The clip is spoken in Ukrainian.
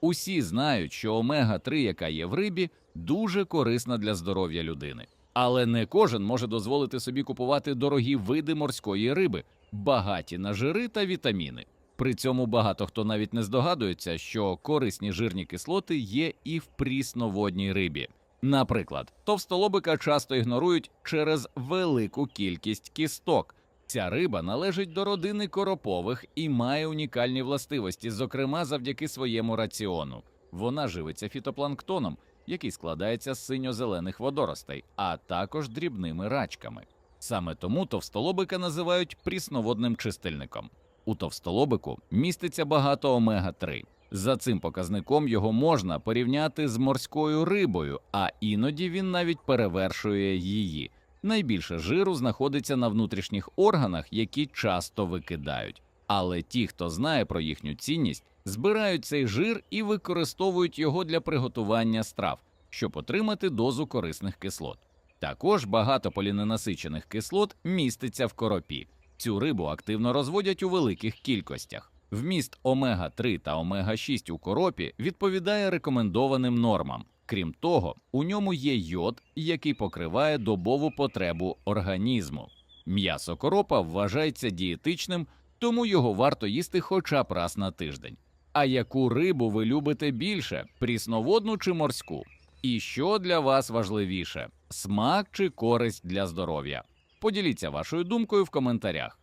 Усі знають, що омега 3 яка є в рибі, дуже корисна для здоров'я людини. Але не кожен може дозволити собі купувати дорогі види морської риби, багаті на жири та вітаміни. При цьому багато хто навіть не здогадується, що корисні жирні кислоти є і в прісноводній рибі. Наприклад, товстолобика часто ігнорують через велику кількість кісток. Ця риба належить до родини коропових і має унікальні властивості, зокрема завдяки своєму раціону. Вона живиться фітопланктоном, який складається з синьо-зелених водоростей, а також дрібними рачками. Саме тому товстолобика називають прісноводним чистильником. У товстолобику міститься багато омега 3 За цим показником його можна порівняти з морською рибою, а іноді він навіть перевершує її. Найбільше жиру знаходиться на внутрішніх органах, які часто викидають. Але ті, хто знає про їхню цінність, збирають цей жир і використовують його для приготування страв, щоб отримати дозу корисних кислот. Також багато поліненасичених кислот міститься в коропі. Цю рибу активно розводять у великих кількостях. Вміст омега 3 та омега 6 у коропі відповідає рекомендованим нормам. Крім того, у ньому є йод, який покриває добову потребу організму. М'ясо коропа вважається дієтичним, тому його варто їсти хоча б раз на тиждень. А яку рибу ви любите більше прісноводну чи морську? І що для вас важливіше смак чи користь для здоров'я? Поділіться вашою думкою в коментарях.